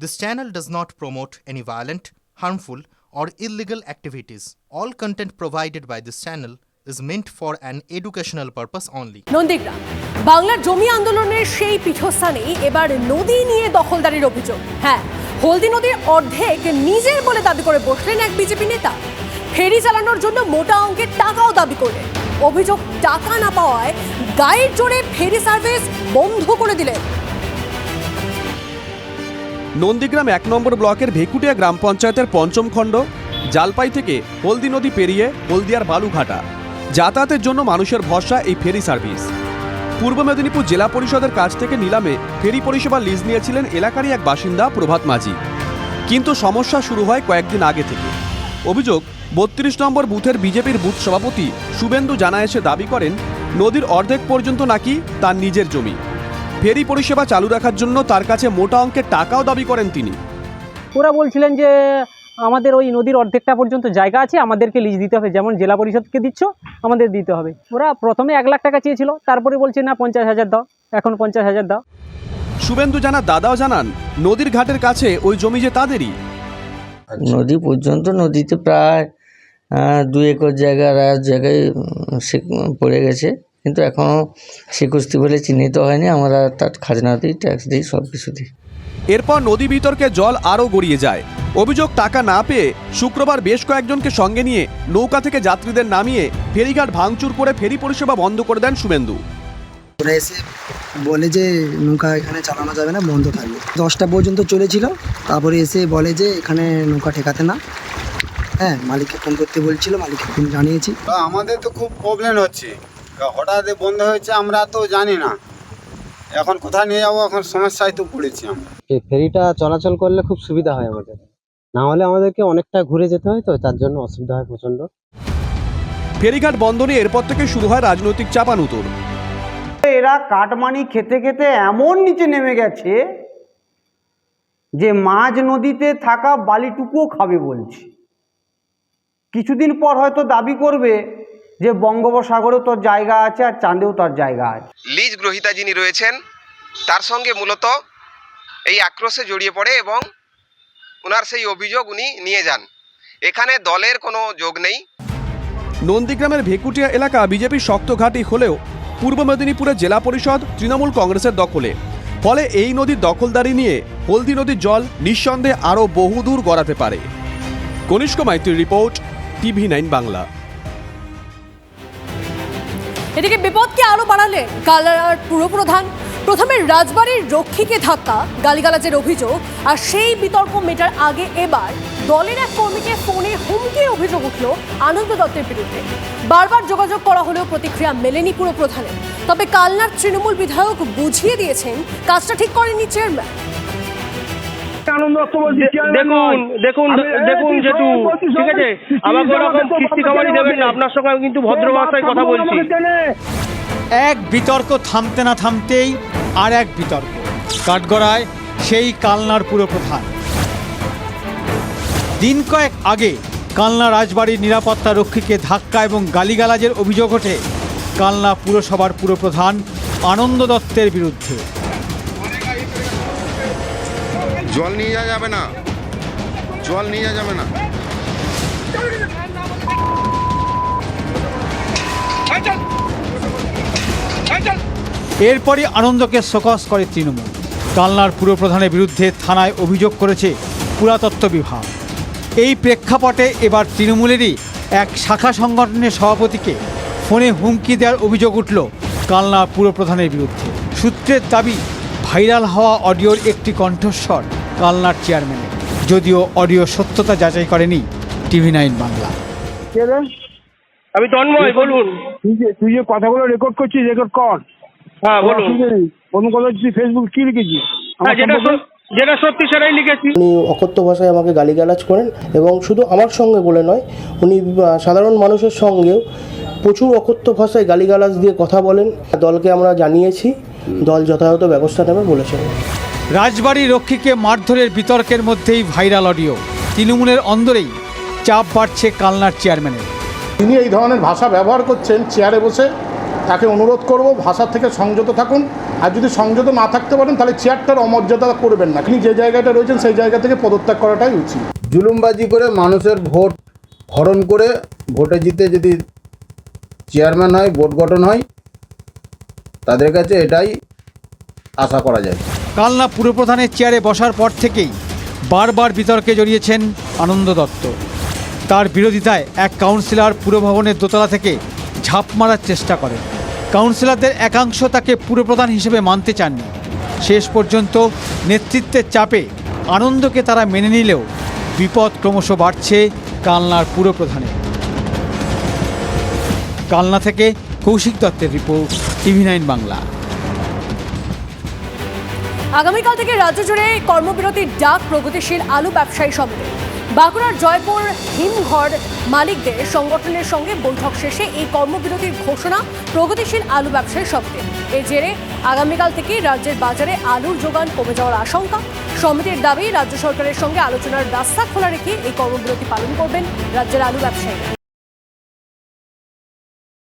This channel does not promote any violent, harmful, or illegal activities. All content provided by this channel is meant for an educational purpose only. Nandigram বাংলার জমি আন্দোলনের সেই পীঠস্থানেই এবার নদী নিয়ে দখলদারির অভিযোগ হ্যাঁ হলদি নদীর অর্ধেক নিজের বলে দাবি করে বসলেন এক বিজেপি নেতা ফেরি চালানোর জন্য মোটা অঙ্কের টাকাও দাবি করলেন অভিযোগ টাকা না পাওয়ায় গায়ের জোরে ফেরি সার্ভিস বন্ধ করে দিলেন নন্দীগ্রাম এক নম্বর ব্লকের ভেকুটিয়া গ্রাম পঞ্চায়েতের পঞ্চম খণ্ড, জালপাই থেকে হলদি নদী পেরিয়ে হলদিয়ার বালুঘাটা। যাতায়াতের জন্য মানুষের ভরসা এই ফেরি সার্ভিস। পূর্ব মেদিনীপুর জেলা পরিষদের কাছ থেকে নিলামে ফেরি পরিষেবা লিজ নিয়েছিলেন এলাকারই এক বাসিন্দা প্রভাত মাঝি। কিন্তু সমস্যা শুরু হয় কয়েকদিন আগে থেকে। অভিযোগ, বত্রিশ নম্বর বুথের বিজেপির বুথ সভাপতি শুভেন্দু জানা এসে দাবি করেন, নদীর অর্ধেক পর্যন্ত নাকি তার নিজের জমি। ফেরি পরিষেবা চালু রাখার জন্য তার কাছে মোটা অঙ্কের টাকাও দাবি করেন তিনি। ওরা বলছিলেন যে আমাদের ওই নদীর অর্ধেকটা পর্যন্ত জায়গা আছে আমাদেরকে লিজ দিতে হবে। যেমন জেলা পরিষদকে দিচ্ছ আমাদের দিতে হবে। ওরা প্রথমে এক লাখ টাকা চেয়েছিল তারপরে বলছে না পঞ্চাশ হাজার দাও। এখন পঞ্চাশ হাজার দাও। শুভেন্দু জানা দাদাও জানান নদীর ঘাটের কাছে ওই জমি যে তাদেরই। নদী পর্যন্ত নদীতে প্রায় দু একর জায়গা আড়াই জায়গায় সে- পড়ে গেছে। কিন্তু এখনও স্বীকৃতি বলে চিহ্নিত হয়নি। আমরা তার খাজনা দিই ট্যাক্স দিই সব কিছু দিই। এরপর নদী বিতর্কে জল আরও গড়িয়ে যায়। অভিযোগ টাকা না পেয়ে শুক্রবার বেশ কয়েকজনকে সঙ্গে নিয়ে নৌকা থেকে যাত্রীদের নামিয়ে ফেরিঘাট ভাঙচুর করে ফেরি পরিষেবা বন্ধ করে দেন শুভেন্দু। ওরা এসে বলে যে নৌকা এখানে চালানো যাবে না বন্ধ থাকবে। দশটা পর্যন্ত চলেছিল। তারপরে এসে বলে যে এখানে নৌকা ঠেকাতে না। হ্যাঁ মালিককে ফোন করতে বলছিল মালিককে ফোন জানিয়েছি। তো আমাদের তো খুব প্রবলেম হচ্ছে। হঠাৎ বন্ধ হয়েছে আমরা তো জানি না। এখন কোথায় নিয়ে যাব এখন সমস্যায় তো পড়েছি আমরা। এই ফেরিটা চলাচল করলে খুব সুবিধা হয় আমাদের। না হলে আমাদেরকে অনেকটা ঘুরে যেতে হয় তো তার জন্য অসুবিধা হয় প্রচণ্ড। ফেরিঘাট বন্ধ নিয়ে এরপর থেকে শুরু হয় রাজনৈতিক চাপানুতোর। এরা কাটমানি খেতে খেতে এমন নিচে নেমে গেছে যে মাঝ নদীতে থাকা বালিটুকুও খাবে বলছে। কিছুদিন পর হয়তো দাবি করবে যে বঙ্গোপসাগরেও তোর জায়গা আছে আর চাঁদেও তার জায়গা আছে। লিজ গ্রহীতা যিনি রয়েছেন তার সঙ্গে মূলত এই আক্রোশে জড়িয়ে পড়ে এবং ওনার সেই অভিযোগ উনি নিয়ে যান। এখানে দলের কোনো যোগ নেই। নন্দীগ্রামের ভেকুটিয়া এলাকা বিজেপির শক্ত ঘাঁটি হলেও পূর্ব মেদিনীপুরের জেলা পরিষদ তৃণমূল কংগ্রেসের দখলে। ফলে এই নদীর দখলদারি নিয়ে হলদি নদীর জল নিঃসন্দেহে আরও বহুদূর গড়াতে পারে। কনিষ্ক মাইতির রিপোর্ট টিভি নাইন বাংলা। এদিকে বিপদকে আরও বাড়ালেন কালার পুরপ্রধান প্রথমে রাজবাড়ির রক্ষীকে ধাক্কা, গালিগালাজের অভিযোগ, আর সেই বিতর্ক মেটার আগে এবার দলের এক কর্মীকে ফোনে হুমকি অভিযোগ উঠল আনন্দ দত্তের বিরুদ্ধে। বারবার যোগাযোগ করা হলেও প্রতিক্রিয়া মেলেনি পুরপ্রধানের তবে কালনার তৃণমূল বিধায়ক বুঝিয়ে দিয়েছেন, কাজটা ঠিক করেনি চেয়ারম্যান দেখুন দেখুন দেখুন যেটু ঠিক আছে? আমাকে ওরকম কিস্তি খাবারই দেবেন না আপনার সঙ্গে আমি কিন্তু ভদ্র ভাষায় কথা বলছি। এক বিতর্ক থামতে না থামতেই আর এক বিতর্ক। কাঠগড়ায় সেই কালনার পুরপ্রধান দিন কয়েক আগে কালনা রাজবাড়ির নিরাপত্তা রক্ষীকে ধাক্কা এবং গালিগালাজের অভিযোগ ওঠে কালনা পুরসভার পুরপ্রধান আনন্দ দত্তের বিরুদ্ধে। জল নিয়ে যাওয়া যাবে না। জল নিয়ে যাওয়া যাবে না। এরপরই আনন্দকে সকস করে তৃণমূল। কালনার পুরপ্রধানের বিরুদ্ধে থানায় অভিযোগ করেছে পুরাতত্ত্ব বিভাগ। এই প্রেক্ষাপটে এবার তৃণমূলেরই এক শাখা সংগঠনের সভাপতিকে ফোনে হুমকি দেওয়ার অভিযোগ উঠল কালনা পুরপ্রধানের বিরুদ্ধে। সূত্রের দাবি, ভাইরাল হওয়া অডিওর একটি কণ্ঠস্বর। কালনার চেয়ারম্যানের যদিও অডিও সত্যতা যাচাই করেনি টিভি নাইন বাংলা। আমি তন্ময় বলুন। তুই যে তুই যে কথাগুলো রেকর্ড করছিস রেকর্ড কর। হ্যাঁ বলুন। কোন কথা তুই ফেসবুক কি লিখেছিস? হ্যাঁ যেটা যেটা সত্যি সেটাই লিখেছি। উনি অকথ্য ভাষায় আমাকে গালিগালাজ করেন এবং শুধু আমার সঙ্গে বলে নয় উনি সাধারণ মানুষের সঙ্গেও প্রচুর অকথ্য ভাষায় গালিগালাজ দিয়ে কথা বলেন। দলকে আমরা জানিয়েছি। দল যথাযথ ব্যবস্থা নেবে বলেছেন রাজবাড়ি রক্ষীকে মারধরের বিতর্কের মধ্যেই ভাইরাল অডিও। তৃণমূলের অন্দরেই চাপ বাড়ছে কালনার চেয়ারম্যানের। তিনি এই ধরনের ভাষা ব্যবহার করছেন চেয়ারে বসে তাকে অনুরোধ করব ভাষা থেকে সংযত থাকুন। আর যদি সংযত না থাকতে পারেন তাহলে চেয়ারটার অমর্যাদা করবেন না। আপনি যে জায়গাটা রয়েছেন সেই জায়গা থেকে পদত্যাগ করাটাই উচিত। জুলুমবাজি করে মানুষের ভোট হরণ করে ভোটে জিতে যদি চেয়ারম্যান হয় ভোট গঠন হয় তাদের কাছে এটাই আশা করা যায়। কালনা পুরপ্রধানের চেয়ারে বসার পর থেকেই বারবার বিতর্কে জড়িয়েছেন আনন্দ দত্ত। তার বিরোধিতায় এক কাউন্সিলর পুরভবনের দোতলা থেকে ঝাঁপ মারার চেষ্টা করেন। কাউন্সিলরদের একাংশ তাকে পুরপ্রধান হিসেবে মানতে চাননি। শেষ পর্যন্ত নেতৃত্বের চাপে আনন্দকে তারা মেনে নিলেও বিপদ ক্রমশ বাড়ছে কালনার পুরপ্রধানে কালনা থেকে কৌশিক দত্তের রিপোর্ট, টিভি নাইন বাংলা। আগামীকাল থেকে রাজ্য জুড়ে কর্মবিরতির ডাক প্রগতিশীল আলু ব্যবসায়ী সমিতি। বাঁকুড়ার জয়পুর হিমঘর মালিকদের সংগঠনের সঙ্গে বৈঠক শেষে এই কর্মবিরতির ঘোষণা প্রগতিশীল আলু ব্যবসায়ী সমিতির এর জেরে আগামীকাল থেকে রাজ্যের বাজারে আলুর যোগান কমে যাওয়ার আশঙ্কা। সমিতির দাবি, রাজ্য সরকারের সঙ্গে আলোচনার রাস্তা খোলা রেখে এই কর্মবিরতি পালন করবেন রাজ্যের আলু ব্যবসায়ী